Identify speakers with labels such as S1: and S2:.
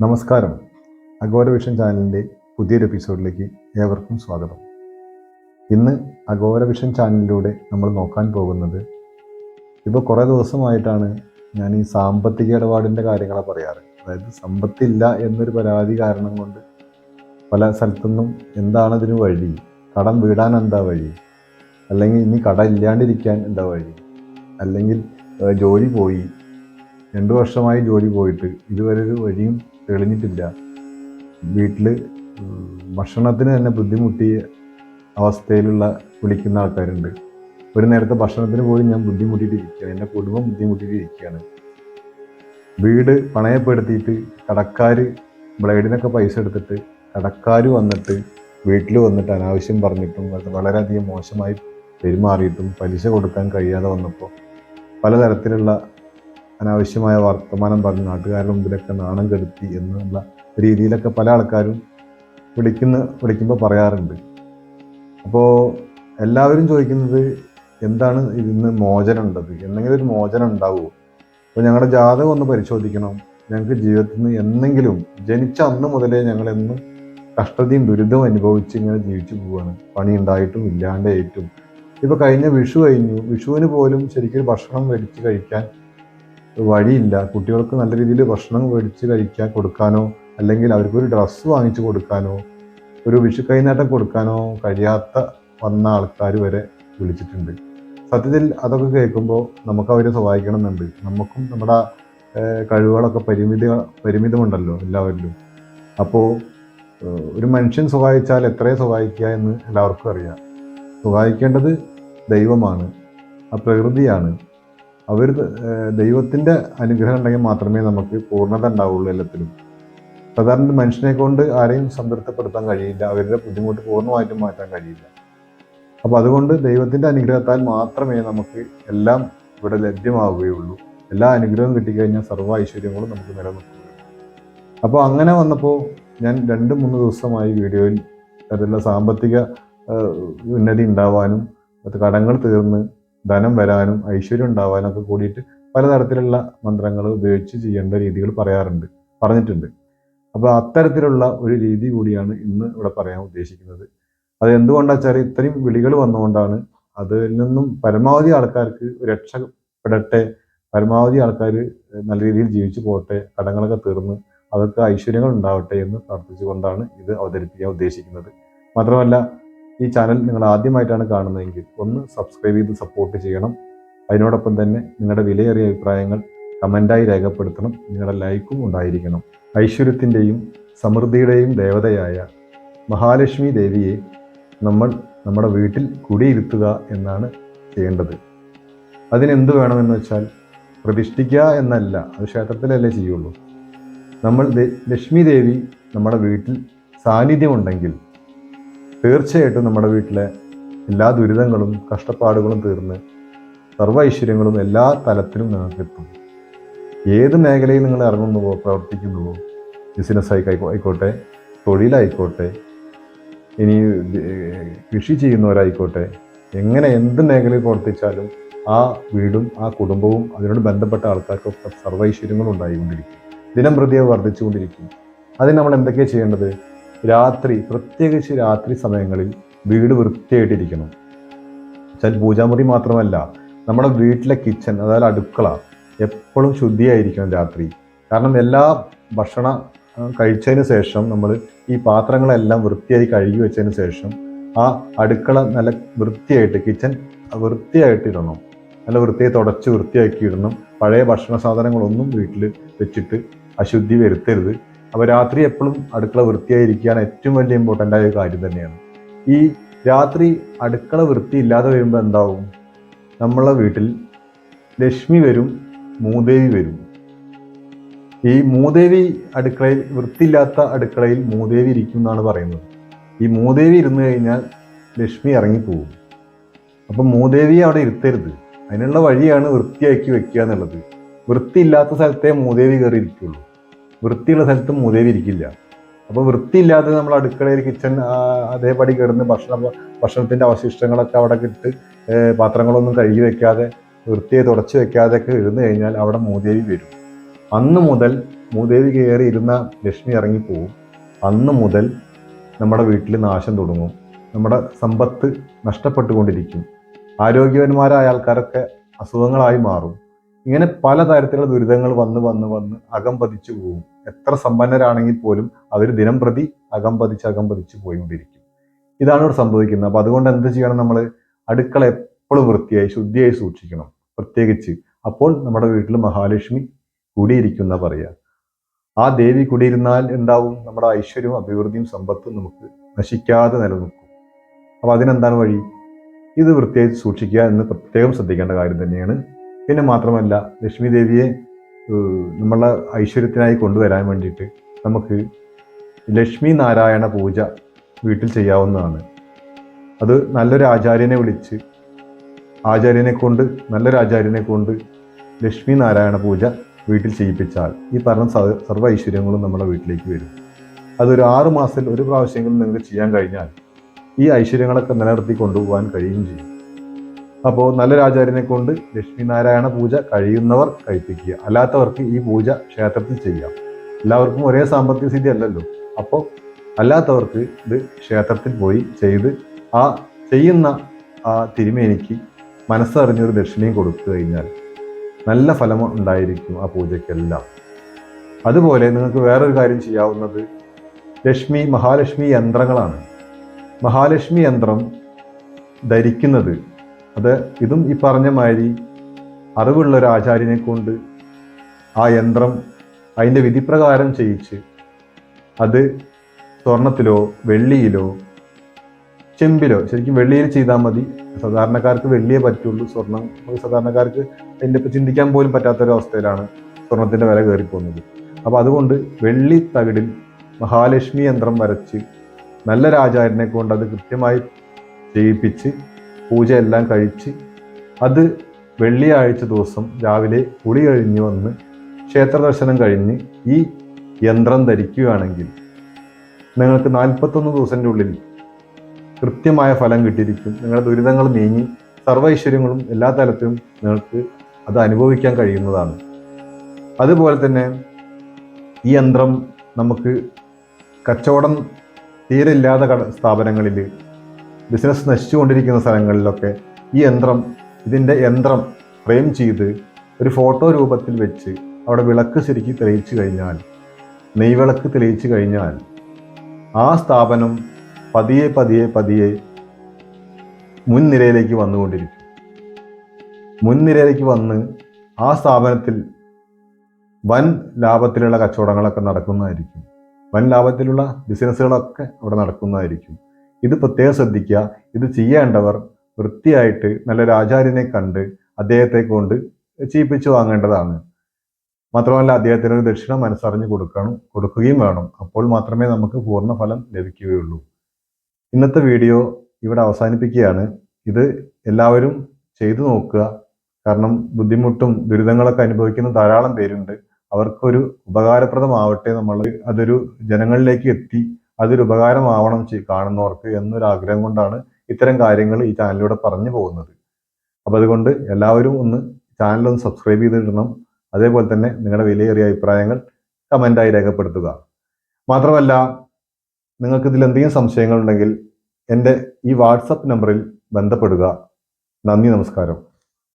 S1: നമസ്കാരം. Agora vision ചാനലിന്റെ പുതിയൊരു എപ്പിസോഡിലേക്ക് ഏവർക്കും സ്വാഗതം. ഇന്ന് അഗോര വിഷൻ ചാനലിലൂടെ നമ്മൾ നോക്കാൻ പോകുന്നത് ഇപ്പോൾ കുറേ ദിവസമായിട്ടാണ് ഞാൻ ഈ സാമ്പത്തിക ഇടപാടിന്റെ കാര്യങ്ങളെ പറയാറ്. അതായത് സമ്പത്തില്ല എന്നൊരു പരാതി കാരണം കൊണ്ട് പല സ്ഥലത്തുനിന്നും എന്താണ് ഇതിന് വഴി? കടം വീടാൻ എന്താ വഴി? അല്ലെങ്കിൽ ഇനി കട ഇല്ലാണ്ടിരിക്കാൻ എന്താ വഴി? അല്ലെങ്കിൽ ജോലി പോയി. രണ്ടു വർഷമായി ജോലി പോയിട്ട് ഇതുവരെ ഒരു വഴിയും തെളിഞ്ഞിട്ടില്ല വീട്ടിൽ ഭക്ഷണത്തിന് തന്നെ ബുദ്ധിമുട്ടിയ അവസ്ഥയിലുള്ള വിളിക്കുന്ന ആൾക്കാരുണ്ട്. ഒരു നേരത്തെ ഭക്ഷണത്തിന് പോലും ഞാൻ ബുദ്ധിമുട്ടിയിട്ടിരിക്കുകയാണ് എന്റെ കുടുംബം ബുദ്ധിമുട്ടിയിട്ടിരിക്കുകയാണ് വീട് പണയപ്പെടുത്തിയിട്ട് കടക്കാർ ബ്ലേഡിനൊക്കെ പൈസ എടുത്തിട്ട് കടക്കാർ വന്നിട്ട് വീട്ടിൽ വന്നിട്ട് അനാവശ്യം പറഞ്ഞിട്ടും വളരെയധികം മോശമായി പെരുമാറിയിട്ടും പലിശ കൊടുക്കാൻ കഴിയാതെ വന്നപ്പോൾ പലതരത്തിലുള്ള അനാവശ്യമായ വർത്തമാനം പറഞ്ഞ് നാട്ടുകാരുടെ മുമ്പിലൊക്കെ നാണം കെടുത്തി എന്നുള്ള രീതിയിലൊക്കെ പല ആൾക്കാരും വിളിക്കുന്ന വിളിക്കുമ്പോൾ പറയാറുണ്ട്. അപ്പോൾ എല്ലാവരും ചോദിക്കുന്നത് എന്താണ് ഇതിന്ന് മോചനം ഉണ്ടത് എന്തെങ്കിലും ഒരു മോചനം ഉണ്ടാവുമോ അപ്പോൾ ഞങ്ങളുടെ ജാതകം ഒന്ന് പരിശോധിക്കണം. ഞങ്ങൾക്ക് ജീവിതത്തിൽ നിന്ന് എന്നെങ്കിലും ജനിച്ച അന്ന് മുതലേ ഞങ്ങൾ എന്നും കഷ്ടതയും ദുരിതവും അനുഭവിച്ച് ഇങ്ങനെ ജീവിച്ചു പോവുകയാണ് പണി ഉണ്ടായിട്ടും ഇല്ലാണ്ടായിട്ടും. ഇപ്പോൾ കഴിഞ്ഞ വിഷു കഴിഞ്ഞു. വിഷുവിന് പോലും ശരിക്കും ഭക്ഷണം മേടിച്ച് കഴിക്കാൻ വഴിയില്ല. കുട്ടികൾക്ക് നല്ല രീതിയിൽ ഭക്ഷണം മേടിച്ച് കഴിക്കാൻ കൊടുക്കാനോ അല്ലെങ്കിൽ അവർക്കൊരു ഡ്രസ്സ് വാങ്ങിച്ചു കൊടുക്കാനോ ഒരു വിഷു കൈനേട്ടം കൊടുക്കാനോ കഴിയാത്ത വന്ന ആൾക്കാർ വരെ വിളിച്ചിട്ടുണ്ട്. സത്യത്തിൽ അതൊക്കെ കേൾക്കുമ്പോൾ നമുക്ക് അവരെ സഹായിക്കണമെന്നുണ്ട്. നമുക്കും നമ്മുടെ കഴിവുകളൊക്കെ പരിമിതി പരിമിതമുണ്ടല്ലോ എല്ലാവരിലും. അപ്പോൾ ഒരു മനുഷ്യൻ സഹായിച്ചാൽ എത്രയും സഹായിക്കുക എന്ന് എല്ലാവർക്കും അറിയാം. സഹായിക്കേണ്ടത് ദൈവമാണ് ആ പ്രകൃതിയാണ്. അവർ ദൈവത്തിന്റെ അനുഗ്രഹം ഉണ്ടെങ്കിൽ മാത്രമേ നമുക്ക് പൂർണത ഉണ്ടാവുള്ളൂ എല്ലാത്തിലും. സാധാരണ മനുഷ്യനെ കൊണ്ട് ആരെയും സംതൃപ്തിപ്പെടുത്താൻ കഴിയില്ല. അവരുടെ ബുദ്ധിമുട്ട് പൂർണമായിട്ടും മാറ്റാൻ കഴിയില്ല. അപ്പോൾ അതുകൊണ്ട് ദൈവത്തിന്റെ അനുഗ്രഹത്താൽ മാത്രമേ നമുക്ക് എല്ലാം ഇവിടെ ലഭ്യമാവുകയുള്ളൂ. എല്ലാ അനുഗ്രഹവും കിട്ടിക്കഴിഞ്ഞാൽ സർവ ഐശ്വര്യങ്ങളും നമുക്ക് നിലനിൽക്കുകയുള്ളൂ അപ്പോൾ അങ്ങനെ വന്നപ്പോൾ ഞാൻ രണ്ട് മൂന്ന് ദിവസമായി വീഡിയോയിൽ അതിലുള്ള സാമ്പത്തിക ഉന്നതി ഉണ്ടാവാനും കടങ്ങൾ തീർന്ന് ധനം വരാനും ഐശ്വര്യം ഉണ്ടാവാനും ഒക്കെ കൂടിയിട്ട് പലതരത്തിലുള്ള മന്ത്രങ്ങൾ ഉപയോഗിച്ച് ചെയ്യേണ്ട രീതികൾ പറയാറുണ്ട് പറഞ്ഞിട്ടുണ്ട്. അപ്പോൾ അത്തരത്തിലുള്ള ഒരു രീതി കൂടിയാണ് ഇന്ന് ഇവിടെ പറയാൻ ഉദ്ദേശിക്കുന്നത്. അത് എന്തുകൊണ്ടാ വെച്ചാൽ ഇത്രയും വിളികൾ വന്നുകൊണ്ടാണ് അതിൽ നിന്നും പരമാവധി ആൾക്കാർക്ക് രക്ഷപ്പെടട്ടെ പരമാവധി ആൾക്കാർ നല്ല രീതിയിൽ ജീവിച്ചു പോകട്ടെ കടങ്ങളൊക്കെ തീർന്ന് അവർക്ക് ഐശ്വര്യങ്ങൾ ഉണ്ടാവട്ടെ എന്ന് പ്രാർത്ഥിച്ചുകൊണ്ടാണ് ഇത് അവതരിപ്പിക്കാൻ ഉദ്ദേശിക്കുന്നത്. മാത്രമല്ല ഈ ചാനൽ നിങ്ങൾ ആദ്യമായിട്ടാണ് കാണുന്നതെങ്കിൽ ഒന്ന് സബ്സ്ക്രൈബ് ചെയ്ത് സപ്പോർട്ട് ചെയ്യണം. അതിനോടൊപ്പം തന്നെ നിങ്ങളുടെ വിലയേറിയ അഭിപ്രായങ്ങൾ കമന്റായി രേഖപ്പെടുത്തണം. നിങ്ങളുടെ ലൈക്കും ഉണ്ടായിരിക്കണം. ഐശ്വര്യത്തിന്റെയും സമൃദ്ധിയുടെയും ദേവതയായ മഹാലക്ഷ്മി ദേവിയെ നമ്മൾ നമ്മുടെ വീട്ടിൽ കുടിയിരുത്തുക എന്നാണ് ചെയ്യേണ്ടത്. അതിനെന്ത് വേണമെന്ന് വെച്ചാൽ പ്രതിഷ്ഠിക്കുക എന്നല്ല അത് ക്ഷേത്രത്തിലല്ലേ ചെയ്യുള്ളൂ. നമ്മൾ ലക്ഷ്മി ദേവി നമ്മുടെ വീട്ടിൽ സാന്നിധ്യമുണ്ടെങ്കിൽ തീർച്ചയായിട്ടും നമ്മുടെ വീട്ടിലെ എല്ലാ ദുരിതങ്ങളും കഷ്ടപ്പാടുകളും തീർന്ന് സർവ ഐശ്വര്യങ്ങളും എല്ലാ തലത്തിലും നിങ്ങൾക്ക് എത്തും. ഏത് മേഖലയിൽ നിങ്ങൾ ഇറങ്ങുന്നുവോ പ്രവർത്തിക്കുന്നുവോ ബിസിനസ് ആയി ആയിക്കോട്ടെ തൊഴിലായിക്കോട്ടെ ഇനി കൃഷി ചെയ്യുന്നവരായിക്കോട്ടെ എങ്ങനെ എന്ത് മേഖലയിൽ പ്രവർത്തിച്ചാലും ആ വീടും ആ കുടുംബവും അതിനോട് ബന്ധപ്പെട്ട ആൾക്കാർക്കൊക്കെ സർവൈശ്വര്യങ്ങളും ഉണ്ടായിക്കൊണ്ടിരിക്കും ദിനം പ്രതി അത് വർദ്ധിച്ചുകൊണ്ടിരിക്കും. അതിന് നമ്മൾ എന്തൊക്കെയാണ് ചെയ്യേണ്ടത്? രാത്രി പ്രത്യേകിച്ച് രാത്രി സമയങ്ങളിൽ വീട് വൃത്തിയായിട്ടിരിക്കണം. വെച്ചാൽ പൂജാമുറി മാത്രമല്ല നമ്മുടെ വീട്ടിലെ കിച്ചൺ അതായത് അടുക്കള എപ്പോഴും ശുദ്ധിയായിരിക്കണം രാത്രി. കാരണം എല്ലാ ഭക്ഷണ കഴിച്ചതിന് ശേഷം നമ്മൾ ഈ പാത്രങ്ങളെല്ലാം വൃത്തിയായി കഴുകി വെച്ചതിന് ശേഷം ആ അടുക്കള നല്ല വൃത്തിയായിട്ട് കിച്ചൺ വൃത്തിയായിട്ടിടണം. നല്ല വൃത്തിയായി തുടച്ച് വൃത്തിയാക്കി ഇടണം പഴയ ഭക്ഷണ സാധനങ്ങളൊന്നും വീട്ടിൽ വെച്ചിട്ട് അശുദ്ധി വരുത്തരുത്. അപ്പോൾ രാത്രി എപ്പോഴും അടുക്കള വൃത്തിയായിരിക്കുകയാണ് ഏറ്റവും വലിയ ഇമ്പോർട്ടന്റ് ആയ കാര്യം തന്നെയാണ്. ഈ രാത്രി അടുക്കള വൃത്തിയില്ലാതെ വരുമ്പോൾ എന്താവും? നമ്മളെ വീട്ടിൽ ലക്ഷ്മി വരും മൂദേവി വരും. ഈ മൂദേവി അടുക്കളയിൽ വൃത്തിയില്ലാത്ത അടുക്കളയിൽ മൂദേവി ഇരിക്കും എന്നാണ് പറയുന്നത്. ഈ മൂദേവി ഇരുന്ന് കഴിഞ്ഞാൽ ലക്ഷ്മി ഇറങ്ങിപ്പോവും. അപ്പം മൂദേവിയെ അവിടെ ഇരുത്തരുത്. അതിനുള്ള വഴിയാണ് വൃത്തിയാക്കി വെക്കുക എന്നുള്ളത്. വൃത്തിയില്ലാത്ത സ്ഥലത്തെ മൂദേവി കയറി ഇരിക്കുള്ളൂ വൃത്തിയുള്ള സ്ഥലത്തും മൂദേവി ഇരിക്കില്ല അപ്പോൾ വൃത്തിയില്ലാതെ നമ്മൾ അടുക്കളയിൽ കിച്ചൺ അതേപടി കിടന്ന് ഭക്ഷണം ഭക്ഷണത്തിന്റെ അവശിഷ്ടങ്ങളൊക്കെ അവിടെ കിട്ട് പാത്രങ്ങളൊന്നും കഴുകി വെക്കാതെ വൃത്തിയെ തുടച്ചു വെക്കാതെയൊക്കെ ഇരുന്ന് കഴിഞ്ഞാൽ അവിടെ മൂദേവി വരും. അന്ന് മുതൽ മൂദേവി കയറി ഇരുന്ന ലക്ഷ്മി ഇറങ്ങിപ്പോവും. അന്ന് മുതൽ നമ്മുടെ വീട്ടിൽ നാശം തുടങ്ങും. നമ്മുടെ സമ്പത്ത് നഷ്ടപ്പെട്ടുകൊണ്ടിരിക്കും. ആരോഗ്യവന്മാരായ ആൾക്കാരൊക്കെ അസുഖങ്ങളായി മാറും. ഇങ്ങനെ പലതരത്തിലുള്ള ദുരിതങ്ങൾ വന്ന് വന്ന് വന്ന് അകം പതിച്ചു പോകും. എത്ര സമ്പന്നരാണെങ്കിൽ പോലും അവർ ദിനം പ്രതി അകം പതിച്ച് അകം പതിച്ച് പോയിക്കൊണ്ടിരിക്കും. ഇതാണ് ഇവിടെ സംഭവിക്കുന്നത്. അപ്പൊ അതുകൊണ്ട് എന്ത് ചെയ്യണം നമ്മൾ അടുക്കള എപ്പോഴും വൃത്തിയായി ശുദ്ധിയായി സൂക്ഷിക്കണം. പ്രത്യേകിച്ച് അപ്പോൾ നമ്മുടെ വീട്ടിൽ മഹാലക്ഷ്മി കൂടിയിരിക്കുന്ന പറയുക ആ ദേവി കുടിയിരുന്നാൽ എന്താവും? നമ്മുടെ ഐശ്വര്യവും അഭിവൃദ്ധിയും സമ്പത്തും നമുക്ക് നശിക്കാതെ നിലനിൽക്കും. അപ്പൊ അതിനെന്താണ് വഴി? ഇത് വൃത്തിയായി സൂക്ഷിക്കുക എന്ന് പ്രത്യേകം ശ്രദ്ധിക്കേണ്ട കാര്യം തന്നെയാണ് പിന്നെ മാത്രമല്ല ലക്ഷ്മി ദേവിയെ നമ്മളെ ഐശ്വര്യത്തിനായി കൊണ്ടുവരാൻ വേണ്ടിയിട്ട് നമുക്ക് ലക്ഷ്മി നാരായണ പൂജ വീട്ടിൽ ചെയ്യാവുന്നതാണ്. അത് നല്ലൊരു ആചാര്യനെ വിളിച്ച് ആചാര്യനെ കൊണ്ട് നല്ലൊരു ആചാര്യനെ കൊണ്ട് ലക്ഷ്മി നാരായണ പൂജ വീട്ടിൽ ചെയ്യിപ്പിച്ചാൽ ഈ പറഞ്ഞ സർവ ഐശ്വര്യങ്ങളും നമ്മുടെ വീട്ടിലേക്ക് വരും. അതൊരു ആറു മാസത്തിൽ ഒരു പ്രാവശ്യമെങ്കിലും നിങ്ങൾക്ക് ചെയ്യാൻ കഴിഞ്ഞാൽ ഈ ഐശ്വര്യങ്ങളൊക്കെ നിലനിർത്തി കൊണ്ടുപോകാൻ കഴിയുകയും ചെയ്യും. അപ്പോൾ നല്ലൊരു ആചാര്യനെ കൊണ്ട് ലക്ഷ്മി നാരായണ പൂജ കഴിയുന്നവർ കഴിപ്പിക്കുക. അല്ലാത്തവർക്ക് ഈ പൂജ ക്ഷേത്രത്തിൽ ചെയ്യാം. എല്ലാവർക്കും ഒരേ സാമ്പത്തിക സ്ഥിതി അല്ലല്ലോ. അപ്പോൾ അല്ലാത്തവർക്ക് ഇത് ക്ഷേത്രത്തിൽ പോയി ചെയ്ത് ആ ചെയ്യുന്ന ആ തിരുമേനിക്ക് മനസ്സറിഞ്ഞൊരു ദക്ഷിണയും കൊടുത്തു കഴിഞ്ഞാൽ നല്ല ഫലം ഉണ്ടായിരിക്കും ആ പൂജയ്ക്കെല്ലാം. അതുപോലെ നിങ്ങൾക്ക് വേറൊരു കാര്യം ചെയ്യാവുന്നത് ലക്ഷ്മി മഹാലക്ഷ്മി യന്ത്രങ്ങളാണ്. മഹാലക്ഷ്മി യന്ത്രം ധരിക്കുന്നത് അത് ഇതും ഈ പറഞ്ഞ മാതിരി അറിവുള്ള ഒരു ആചാര്യനെ കൊണ്ട് ആ യന്ത്രം അതിന്റെ വിധിപ്രകാരം ചെയ്യിച്ച് അത് സ്വർണത്തിലോ വെള്ളിയിലോ ചെമ്പിലോ ശരിക്കും വെള്ളിയിൽ ചെയ്താൽ മതി. സാധാരണക്കാർക്ക് വെള്ളിയെ പറ്റുള്ളൂ. സ്വർണം സാധാരണക്കാർക്ക് അതിന്റെ ഇപ്പം ചിന്തിക്കാൻ പോലും പറ്റാത്തൊരവസ്ഥയിലാണ് സ്വർണത്തിന്റെ വില കയറിപ്പോകുന്നത്. അപ്പോൾ അതുകൊണ്ട് വെള്ളി തകിടിൽ മഹാലക്ഷ്മി യന്ത്രം വരച്ച് നല്ല രാജാരനെ കൊണ്ട് അത് കൃത്യമായി ചെയ്യിപ്പിച്ച് പൂജയെല്ലാം കഴിച്ച് അത് വെള്ളിയാഴ്ച ദിവസം രാവിലെ കുളി കഴിഞ്ഞ് വന്ന് ക്ഷേത്ര ദർശനം കഴിഞ്ഞ് ഈ യന്ത്രം ധരിക്കുകയാണെങ്കിൽ നിങ്ങൾക്ക് നാൽപ്പത്തൊന്ന് ദിവസത്തിന്റെ ഉള്ളിൽ കൃത്യമായ ഫലം കിട്ടിയിരിക്കും. നിങ്ങളുടെ ദുരിതങ്ങൾ നീങ്ങി സർവൈശ്വര്യങ്ങളും എല്ലാ തലത്തിലും നിങ്ങൾക്ക് അത് അനുഭവിക്കാൻ കഴിയുന്നതാണ്. അതുപോലെ തന്നെ ഈ യന്ത്രം നമുക്ക് കച്ചവടം തീരെ ഇല്ലാത്ത കട സ്ഥാപനങ്ങളിൽ ബിസിനസ് നശിച്ചുകൊണ്ടിരിക്കുന്ന സ്ഥലങ്ങളിലൊക്കെ ഈ യന്ത്രം ഇതിന്റെ യന്ത്രം ഫ്രെയിം ചെയ്ത് ഒരു ഫോട്ടോ രൂപത്തിൽ വെച്ച് അവിടെ വിളക്ക് ശരിക്ക് തെളിയിച്ചു കഴിഞ്ഞാൽ നെയ്വിളക്ക് തെളിയിച്ചു കഴിഞ്ഞാൽ ആ സ്ഥാപനം പതിയെ പതിയെ പതിയെ മുൻനിരയിലേക്ക് വന്നുകൊണ്ടിരിക്കും. മുൻനിരയിലേക്ക് വന്ന് ആ സ്ഥാപനത്തിൽ വൻ ലാഭത്തിലുള്ള കച്ചവടങ്ങളൊക്കെ നടക്കുന്നതായിരിക്കും. വൻ ലാഭത്തിലുള്ള ബിസിനസ്സുകളൊക്കെ അവിടെ നടക്കുന്നതായിരിക്കും. ഇത് പ്രത്യേകം ശ്രദ്ധിക്കുക. ഇത് ചെയ്യേണ്ടവർ വൃത്തിയായിട്ട് നല്ലൊരു ആചാര്യനെ കണ്ട് അദ്ദേഹത്തെ കൊണ്ട് ചെയ്യിപ്പിച്ചു വാങ്ങേണ്ടതാണ്. മാത്രമല്ല അദ്ദേഹത്തിന് ഒരു ദക്ഷിണ മനസ്സറിഞ്ഞ് കൊടുക്കണം കൊടുക്കുകയും വേണം. അപ്പോൾ മാത്രമേ നമുക്ക് പൂർണ ഫലം ലഭിക്കുകയുള്ളൂ. ഇന്നത്തെ വീഡിയോ ഇവിടെ അവസാനിപ്പിക്കുകയാണ്. ഇത് എല്ലാവരും ചെയ്തു നോക്കുക. കാരണം ബുദ്ധിമുട്ടും ദുരിതങ്ങളൊക്കെ അനുഭവിക്കുന്ന ധാരാളം പേരുണ്ട്. അവർക്കൊരു ഉപകാരപ്രദമാവട്ടെ നമ്മൾ അതൊരു ജനങ്ങളിലേക്ക് എത്തി അതൊരു ഉപകാരമാവണം കാണുന്നവർക്ക് എന്നൊരു ആഗ്രഹം കൊണ്ടാണ് ഇത്തരം കാര്യങ്ങൾ ഈ ചാനലിലൂടെ പറഞ്ഞു പോകുന്നത്. അപ്പോൾ അതുകൊണ്ട് എല്ലാവരും ഒന്ന് ചാനൽ ഒന്ന് സബ്സ്ക്രൈബ് ചെയ്തിടണം. അതേപോലെ തന്നെ നിങ്ങളുടെ വിലയേറിയ അഭിപ്രായങ്ങൾ കമന്റായി രേഖപ്പെടുത്തുക. മാത്രമല്ല നിങ്ങൾക്ക് ഇതിൽ എന്തെങ്കിലും സംശയങ്ങളുണ്ടെങ്കിൽ എന്റെ ഈ വാട്സപ്പ് നമ്പറിൽ ബന്ധപ്പെടുക. നന്ദി നമസ്കാരം.